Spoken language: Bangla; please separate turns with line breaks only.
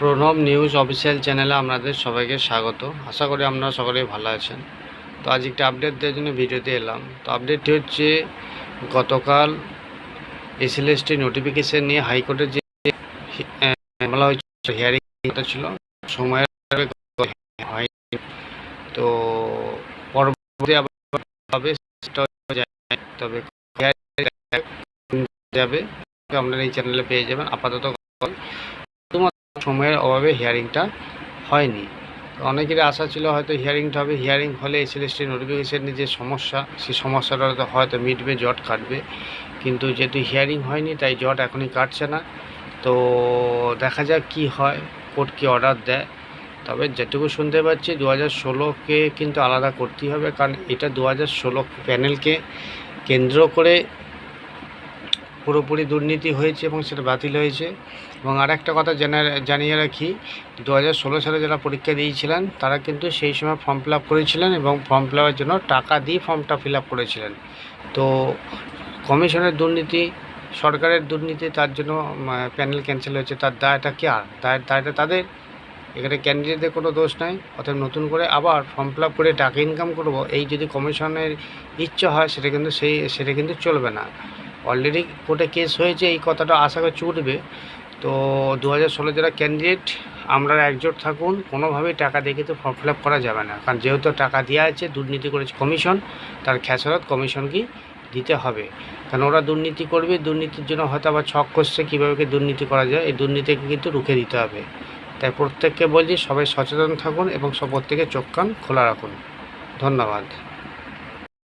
প্রণব নিউজ অফিসিয়াল চ্যানেলে আপনাদের সবাইকে স্বাগত। আশা করি আপনারা সকলেই ভালো আছেন। তো আজ একটা আপডেট দেওয়ার জন্য ভিডিওতে এলাম। তো আপডেটটি হচ্ছে, গতকাল এসএলএসটি নোটিফিকেশান নিয়ে হাইকোর্টের যে মামলা হয়েছিল হিয়ারিং ছিল, সময়ের হয়নি। তো পরবর্তী আবার তবে যাবে, আপনারা এই চ্যানেলে পেয়ে যাবেন। আপাতত সময়ের অভাবে হিয়ারিংটা হয়নি। অনেকেরই আশা ছিল হয়তো হিয়ারিংটা হবে। হিয়ারিং হলে এসএলএসটি নোটিফিকেশনের যে সমস্যা, সেই সমস্যাটা হয়তো মিটবে, জট কাটবে। কিন্তু যেহেতু হিয়ারিং হয়নি, তাই জট এখনই কাটছে না। তো দেখা যাক কি হয়, কোর্ট কি অর্ডার দেয়। তবে যেটুকু শুনতে পাচ্ছি দু হাজার ষোলোকে কিন্তু আলাদা করতেই হবে। কারণ এটা দু হাজার ষোলো প্যানেলকে কেন্দ্র করে পুরোপুরি দুর্নীতি হয়েছে এবং সেটা বাতিল হয়েছে। এবং আর একটা কথা জানা, জানিয়ে রাখি দু হাজার ষোলো সালে যারা পরীক্ষা দিয়েছিলেন, তারা কিন্তু সেই সময় ফর্ম ফিল করেছিলেন এবং ফর্ম ফিল জন্য টাকা দিয়ে ফর্মটা ফিল করেছিলেন। তো কমিশনের দুর্নীতি, সরকারের দুর্নীতি, তার জন্য প্যানেল ক্যান্সেল হয়েছে। তার দায়টা কি আর? দায়, দায়টা তাদের। এখানে ক্যান্ডিডেটদের কোনো দোষ নাই। অর্থাৎ নতুন করে আবার ফর্ম ফিল করে টাকা ইনকাম করব, এই যদি কমিশনের ইচ্ছা হয়, সেটা কিন্তু সেই, সেটা কিন্তু চলবে না। অলরেডি কোর্টে কেস হয়েছে, এই কথাটা আশা করে ছুটবে তো দু হাজার ষোলো যারা ক্যান্ডিডেট আমরা একজোট থাকুন, কোনোভাবেই টাকা দিয়ে তো ফর্ম ফিল করা যাবে না। কারণ যেহেতু টাকা দেওয়া আছে, দুর্নীতি করেছে কমিশন তার খেসারত কমিশনকেই দিতে হবে। কারণ ওরা দুর্নীতি করবে, দুর্নীতির জন্য হয়তো আবার ছক করছে কীভাবে কি দুর্নীতি করা যায়, এই দুর্নীতিকে কিন্তু রুখে দিতে হবে। তাই প্রত্যেককে বলছি, সবাই সচেতন থাকুন এবং সব প্রত্যেকে চোখ কান খোলা রাখুন। ধন্যবাদ।